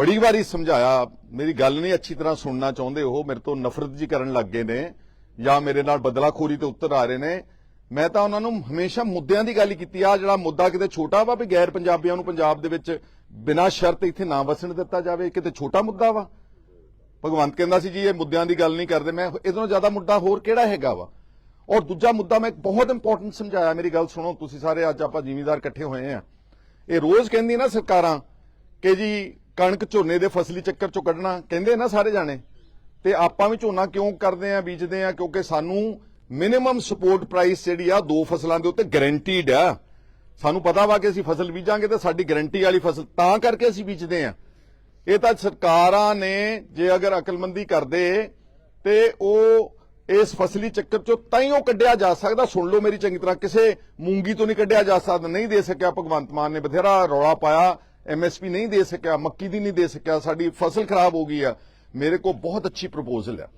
ਬੜੀ ਵਾਰੀ ਸਮਝਾਇਆ, ਮੇਰੀ ਗੱਲ ਨਹੀਂ ਅੱਛੀ ਤਰ੍ਹਾਂ ਸੁਣਨਾ ਚਾਹੁੰਦੇ ਉਹ, ਮੇਰੇ ਤੋਂ ਨਫ਼ਰਤ ਜੀ ਕਰਨ ਲੱਗ ਗਏ ਨੇ, ਜਾਂ ਮੇਰੇ ਨਾਲ ਬਦਲਾਖੋਰੀ ਤੇ ਉੱਤਰ ਆ ਰਹੇ ਨੇ। ਮੈਂ ਤਾਂ ਉਹਨਾਂ ਨੂੰ ਹਮੇਸ਼ਾ ਮੁੱਦਿਆਂ ਦੀ ਗੱਲ ਕੀਤੀ ਆ ਜਿਹੜਾ ਮੁੱਦਾ ਕਿਤੇ ਛੋਟਾ ਵਾ ਵੀ ਗੈਰ ਪੰਜਾਬੀਆਂ ਨੂੰ ਪੰਜਾਬ ਦੇ ਵਿੱਚ ਬਿਨਾਂ ਸ਼ਰਤ ਇੱਥੇ ਨਾ ਵਸਣ ਦਿੱਤਾ ਜਾਵੇ ਕਿਤੇ ਛੋਟਾ ਮੁੱਦਾ ਵਾ? ਭਗਵੰਤ ਕਹਿੰਦਾ ਸੀ ਜੀ, ਇਹ ਮੁੱਦਿਆਂ ਦੀ ਗੱਲ ਨਹੀਂ ਕਰਦੇ, ਮੈਂ ਇਹਦੇ ਨਾਲੋਂ ਜ਼ਿਆਦਾ ਮੁੱਦਾ ਹੋਰ ਕਿਹੜਾ ਹੈਗਾ ਵਾ? ਔਰ ਦੂਜਾ ਮੁੱਦਾ ਮੈਂ ਬਹੁਤ ਇੰਪੋਰਟੈਂਟ ਸਮਝਾਇਆ, ਮੇਰੀ ਗੱਲ ਸੁਣੋ, ਤੁਸੀਂ ਸਾਰੇ ਅੱਜ ਆਪਾਂ ਜ਼ਿਮੀਂਦਾਰ ਇਕੱਠੇ ਹੋਏ ਆ। ਇਹ ਰੋਜ਼ ਕਹਿੰਦੀ ਨਾ ਸਰਕਾਰਾਂ ਕਿ ਜੀ ਕਣਕ ਝੋਨੇ ਦੇ ਫਸਲੀ ਚੱਕਰ ਚੋਂ ਕੱਢਣਾ, ਕਹਿੰਦੇ ਨਾ ਸਾਰੇ ਜਾਣੇ, ਤੇ ਆਪਾਂ ਵੀ ਝੋਨਾ ਕਿਉਂ ਕਰਦੇ ਆ, ਬੀਜਦੇ ਆ, ਕਿਉਂਕਿ ਸਾਨੂੰ ਮਿਨੀਮਮ ਸਪੋਰਟ ਪ੍ਰਾਈਸ ਜਿਹੜੀ ਆ, ਦੋ ਫਸਲਾਂ ਦੇ ਉੱਤੇ ਗਾਰੰਟੀਡ ਆ। ਸਾਨੂੰ ਪਤਾ ਵਾ ਕਿ ਅਸੀਂ ਫਸਲ ਬੀਜਾਂਗੇ ਤੇ ਸਾਡੀ ਗਾਰੰਟੀ ਵਾਲੀ ਫਸਲ ਤਾਂ ਕਰਕੇ ਅਸੀਂ ਬੀਜਦੇ ਆ। ਇਹ ਤਾਂ ਸਰਕਾਰਾਂ ਨੇ ਜੇ ਅਗਰ ਅਕਲਮੰਦੀ ਕਰਦੇ ਤੇ ਉਹ ਇਸ ਫਸਲੀ ਚੱਕਰ ਚੋਂ ਤਾਂ ਹੀ ਉਹ ਕੱਢਿਆ ਜਾ ਸਕਦਾ। ਸੁਣ ਲਓ ਮੇਰੀ ਚੰਗੀ ਤਰ੍ਹਾਂ, ਕਿਸੇ ਮੂੰਗੀ ਤੋਂ ਨਹੀਂ ਕੱਢਿਆ ਜਾ ਸਕਦਾ, ਨਹੀਂ ਦੇ ਸਕਿਆ। ਭਗਵੰਤ ਮਾਨ ਨੇ ਬਥੇਰਾ ਰੌਲਾ ਪਾਇਆ। ਐਮਐਸਪੀ ਨਹੀਂ ਦੇ ਸਕਿਆ, ਮੱਕੀ ਦੀ ਨਹੀਂ ਦੇ ਸਕਿਆ, ਸਾਡੀ ਫਸਲ ਖਰਾਬ ਹੋ ਗਈ ਆ। ਮੇਰੇ ਕੋਲ ਬਹੁਤ ਅੱਛੀ ਪ੍ਰਪੋਜ਼ਲ ਹੈ